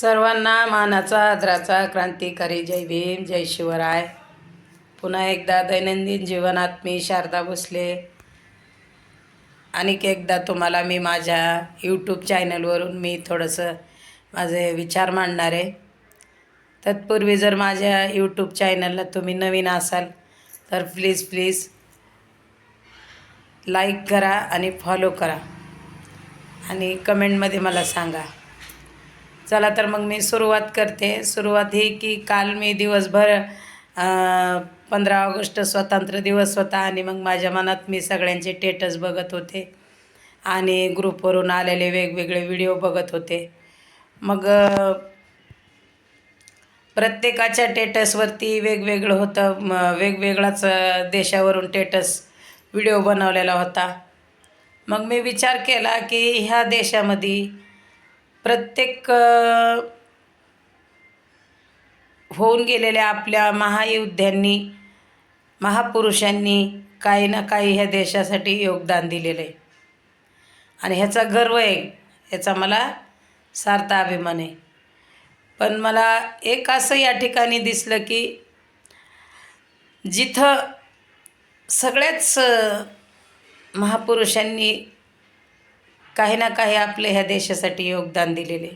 सर्वांना मानाचा आदराचा क्रांतिकारी जय भीम जय शिवराय. पुन्हा एकदा दैनंदिन जीवनात मी शारदा भोसले. आणिक एकदा तुम्हाला मी माझ्या यूट्यूब चॅनलवरून मी थोडंसं माझे विचार मांडणार आहे. तत्पूर्वी जर माझ्या यूट्यूब चॅनलला तुम्ही नवीन असाल तर प्लीज प्लीज लाईक करा आणि फॉलो करा. आणि कमेंटमध्ये मला सांगा. चला तर मग मी सुरुवात करते. सुरुवात ही की काल मी दिवसभर पंधरा ऑगस्ट स्वतंत्र दिवस होता आणि मग माझ्या मनात मी सगळ्यांचे टेटस बघत होते. आणि ग्रुपवरून आलेले वेगवेगळे व्हिडिओ बघत होते. मग प्रत्येकाच्या टेटसवरती वेगवेगळं होतं. म वेगवेगळाच देशावरून टेटस व्हिडिओ बनवलेला होता. मग मी विचार केला की ह्या देशामध्ये प्रत्येक होऊन गेलेल्या आपल्या महायुद्ध्यांनी महापुरुषांनी काही ना काही ह्या देशासाठी योगदान दिलेलं आहे आणि ह्याचा गर्व आहे ह्याचा मला सार्थ अभिमान आहे. पण मला एक असं या ठिकाणी दिसलं की जिथं सगळ्याच महापुरुषांनी काही ना काही आपले ह्या देशासाठी योगदान दिलेले.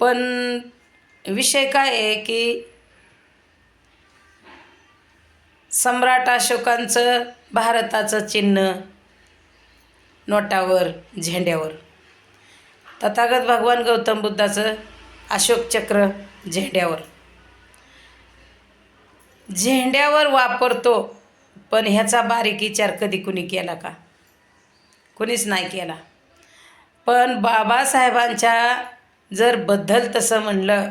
पण विषय काय आहे की सम्राट अशोकांचं भारताचं चिन्ह नोटावर झेंड्यावर. तथागत भगवान गौतम बुद्धाचं अशोक चक्र झेंड्यावर. झेंड्यावर वापरतो पण ह्याचा बारीक विचार कधी कुणी केला का? कोणीच नाही केला. पण बाबासाहेबांच्या जर बद्दल तसं म्हणलं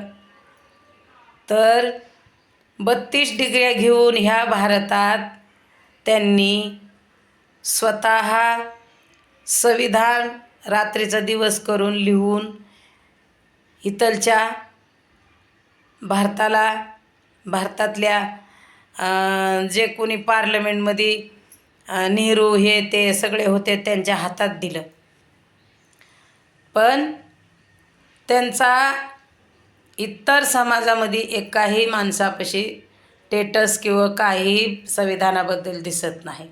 तर बत्तीस डिग्र्या घेऊन ह्या भारतात त्यांनी स्वतः संविधान रात्रीचा दिवस करून लिहून इथलच्या भारताला भारतातल्या जे कोणी पार्लमेंटमध्ये नेहरू हे ते सगळे होते त्यांच्या हातात दिलं. पण त्यांचा इतर समाजामध्ये एकाही माणसापाशी टेटस किंवा काही संविधानाबद्दल दिसत नाही.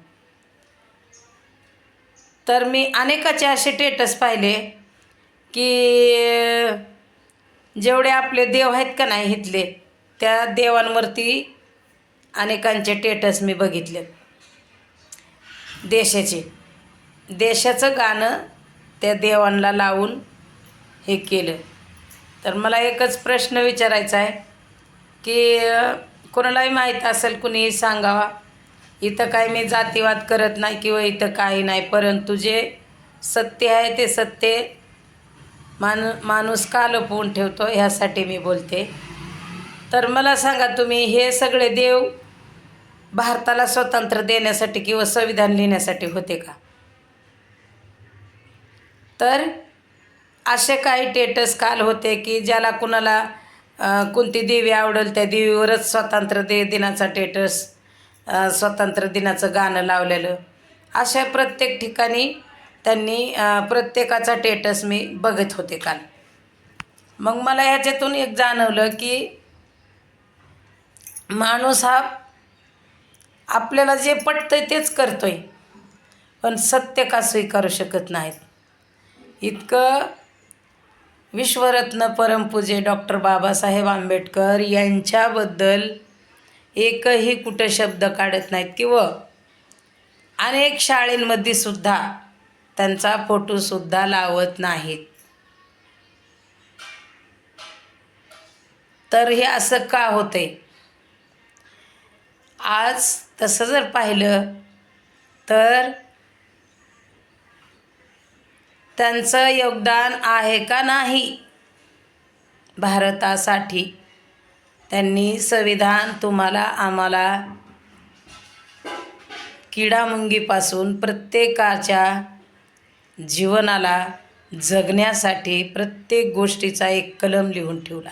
तर मी अनेकाचे असे टेटस पाहिले की जेवढे आपले देव आहेत का नाही इथले त्या देवांवरती अनेकांचे टेटस मी बघितले देशाचे. देशाचं गाणं त्या देवांना लावून हे केलं. तर मला एकच प्रश्न विचारायचा आहे की कोणालाही माहीत असेल कुणीही सांगावा इथं काय मी जातीवाद करत नाही किंवा इथं काही नाही परंतु जे सत्य आहे ते सत्य मान माणूस का लपवून ठेवतो ह्यासाठी मी बोलते. तर मला सांगा तुम्ही हे सगळे देव भारताला स्वतंत्र देण्यासाठी किंवा संविधान लिहिण्यासाठी होते का? तर असे काही टेटस काल होते की ज्याला कुणाला कोणती देवी आवडेल त्या देवीवरच स्वातंत्र्य दे दिनाचा टेटस स्वातंत्र्य दिनाचं गाणं लावलेलं. अशा प्रत्येक ठिकाणी त्यांनी प्रत्येकाचा टेटस मी बघत होते काल. मग मला ह्याच्यातून एक जाणवलं की माणूस हा आपल्याला जे पटतंय तेच करतो आहे पण सत्य का स्वीकारू शकत नाहीत? इतकं विश्वरत्न परमपूजे डॉक्टर बाबासाहेब आंबेडकर यांच्याबद्दल एकही कुठं शब्द काढत नाहीत किंवा अनेक शाळेंमध्ये सुद्धा त्यांचा फोटोसुद्धा लावत नाहीत. तर हे असं का होतंय? आज तसं जर पाहिलं तर त्यांचं योगदान आहे का नाही? भारतासाठी त्यांनी संविधान तुम्हाला आम्हाला किडामुंगीपासून प्रत्येकाच्या जीवनाला जगण्यासाठी प्रत्येक गोष्टीचा एक कलम लिहून ठेवला.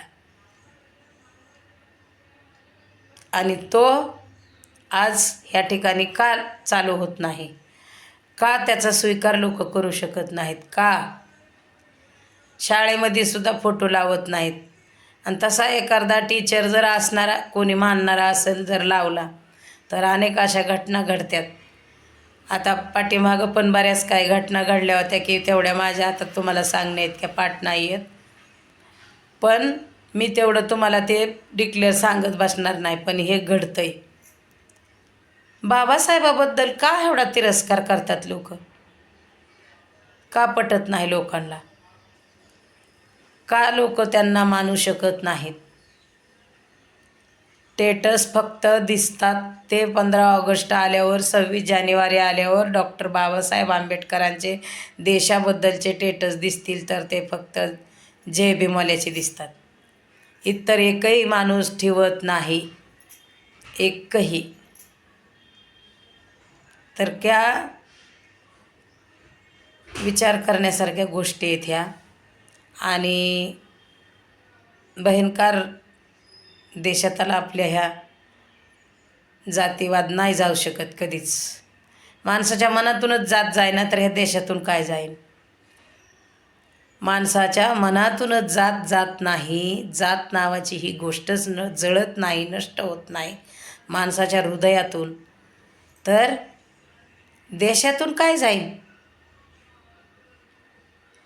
आणि तो आज ह्या ठिकाणी का चालू होत नाही? का त्याचा स्वीकार लोक करू शकत नाहीत? का? शाळेमध्ये सुद्धा फोटो लावत नाहीत. आणि तसा एखादा टीचर जर असणारा कोणी मानणारा असेल जर लावला तर अनेक अशा घटना घडत्यात. आता पाठीमागं पण बऱ्याच काही घटना घडल्या होत्या की तेवढ्या माझ्या हातात तुम्हाला सांगण्या इतक्या पाठ नाही आहेत. पण मी तेवढं तुम्हाला ते डिक्लेअर सांगत बसणार नाही पण हे घडतं आहे बाबासाहेबाबद्दल का एवढा तिरस्कार करतात लोक? का पटत नाही लोकांना? का लोक त्यांना मानू शकत नाहीत? स्टेटस फक्त दिसतात. ते पंधरा ऑगस्ट आल्यावर सव्वीस जानेवारी आल्यावर डॉक्टर बाबासाहेब आंबेडकरांचे देशाबद्दलचे स्टेटस दिसतील तर ते फक्त जय भीमवाल्याचे दिसतात. इतर एकही माणूस ठेवत नाही. एकही. तर त्या विचार करण्यासारख्या गोष्टी आहेत ह्या. आणि बहिणकार देशाताला आपल्या ह्या जातीवाद नाही जाऊ शकत कधीच. माणसाच्या मनातूनच जात जायना तर ह्या देशातून काय जाईल माणसाच्या मनातूनच जात जात नाही जात नावाची ही गोष्टच न जळत नाही नष्ट होत नाही माणसाच्या हृदयातून. तर देशातून काय जाईल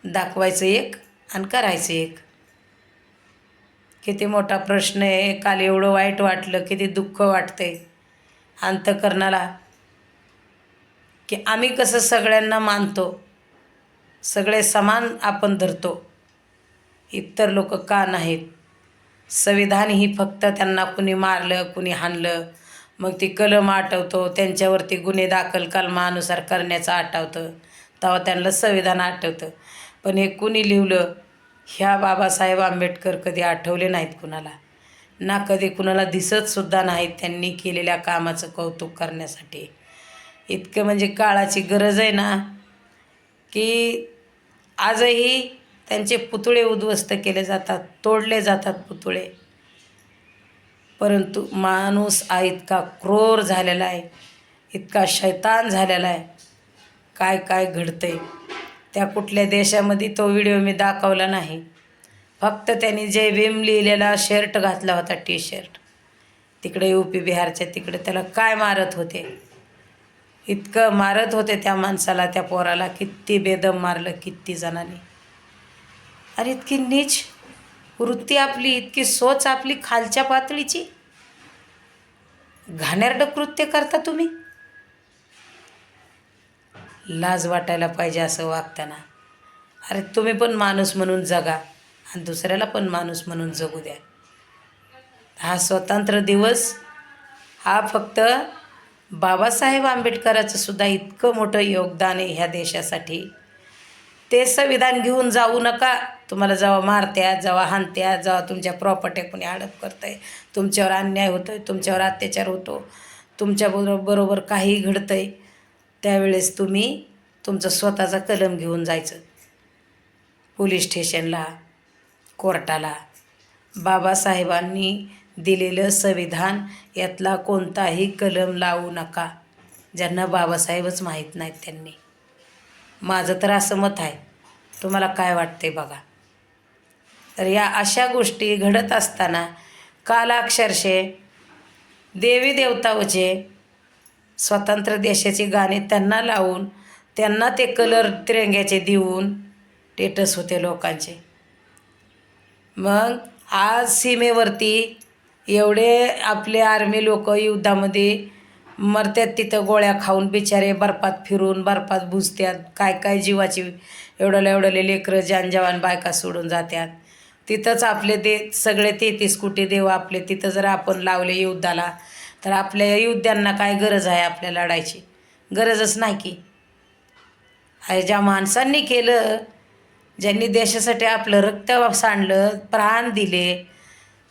दाखवायचं एक आणि करायचं एक. किती मोठा प्रश्न आहे. काल एवढं वाईट वाटलं किती दुःख वाटतंय अंतकरणाला. की आम्ही कसं सगळ्यांना मानतो सगळे समान आपण धरतो. इतर लोक का नाहीत? संविधान ही फक्त त्यांना कुणी मारलं कुणी हाणलं मग ती कलम आठवतो त्यांच्यावरती गुन्हे दाखल कलमानुसार करण्याचं आठवतं. तेव्हा त्यांना संविधान आठवतं. पण हे कुणी लिहिलं? ह्या बाबासाहेब आंबेडकर कधी आठवले नाहीत कुणाला. ना कधी कुणाला दिसतसुद्धा नाहीत त्यांनी केलेल्या कामाचं कौतुक करण्यासाठी. इतकं म्हणजे काळाची गरज आहे ना? की आजही त्यांचे पुतळे उद्ध्वस्त केले जातात तोडले जातात पुतळे. परंतु माणूस हा इतका क्रोर झालेला आहे इतका शैतान झालेला आहे. काय काय घडतंय? त्या कुठल्या देशामध्ये तो व्हिडिओ मी दाखवला नाही. फक्त त्यांनी जय भीम लिहिलेला शर्ट घातला होता टी शर्ट तिकडे यू पी बिहारच्या तिकडे त्याला काय मारत होते? इतकं मारत होते त्या माणसाला त्या पोराला किती बेदम मारलं किती जणांनी. अरे इतकी नीच वृत्ती आपली इतकी सोच आपली खालच्या पातळीची. घाणेरडं कृत्य करता तुम्ही. लाज वाटायला पाहिजे असं वागताना. अरे तुम्ही पण माणूस म्हणून जगा आणि दुसऱ्याला पण माणूस म्हणून जगू द्या. हा स्वतंत्र दिवस हा फक्त बाबासाहेब आंबेडकराचं सुद्धा इतकं मोठं योगदान आहे ह्या देशासाठी. ते संविधान घेऊन जाऊ नका. तुम्हाला जेव्हा मारत्या जेव्हा हाणत्या जेव्हा तुमच्या प्रॉपर्टी कोणी हडप करतं आहे तुमच्यावर अन्याय होतो आहे तुमच्यावर अत्याचार होतो तुमच्याबरोबर बरोबर काही घडतं आहे त्यावेळेस तुम्ही तुमचं स्वतःचा कलम घेऊन जायचं. पोलीस स्टेशनला कोर्टाला. बाबासाहेबांनी दिलेलं संविधान यातला कोणताही कलम लावू नका. ज्यांना बाबासाहेबच माहीत नाहीत त्यांनी. माझं तर असं मत आहे. तुम्हाला काय वाटते बघा. तर या अशा गोष्टी घडत असताना काल अक्षरशे देवी देवतावचे स्वतंत्र देशाची गाणी त्यांना लावून त्यांना ते कलर तिरंग्याचे देऊन टेटस होते लोकांचे. मग आज सीमेवरती एवढे आपले आर्मी लोक युद्धामध्ये मरतात तिथं गोळ्या खाऊन बिचारे बर्फात फिरून बर्फात भुजत्यात. काय काय जीवाची एवढं एवढले लेकरं जानजवान बायका सोडून जात्यात. तिथंच आपले ते सगळे तेहतीस कोटी देव आपले तिथं जर आपण लावले युद्धाला तर आपल्या युद्धांना काय गरज आहे आपल्या लढायची? गरजच नाही की. अरे ज्या माणसांनी केलं ज्यांनी देशासाठी आपलं रक्त सांडलं प्राण दिले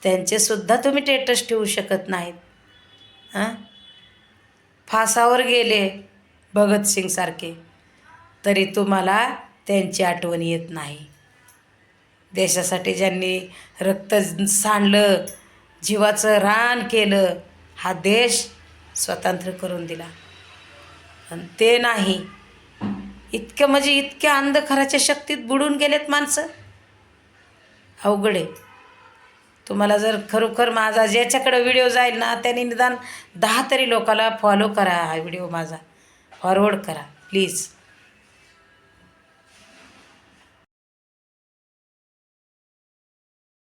त्यांचेसुद्धा तुम्ही टेटस ठेवू शकत नाहीत. हां? फासावर गेले भगतसिंगसारखे तरी तुम्हाला त्यांची आठवण येत नाही. देशासाठी ज्यांनी रक्त सांडलं जीवाचं रान केलं हा देश स्वतंत्र करून दिला. आणि ते नाही. इतकं म्हणजे इतक्या अंधखराच्या शक्तीत बुडून गेलेत माणसं. अवघड आहे. तुम्हाला जर खरोखर माझा ज्याच्याकडं व्हिडिओ जाईल ना त्याने निदान दहा तरी लोकाला फॉलो करा हा व्हिडिओ माझा. फॉरवर्ड करा प्लीज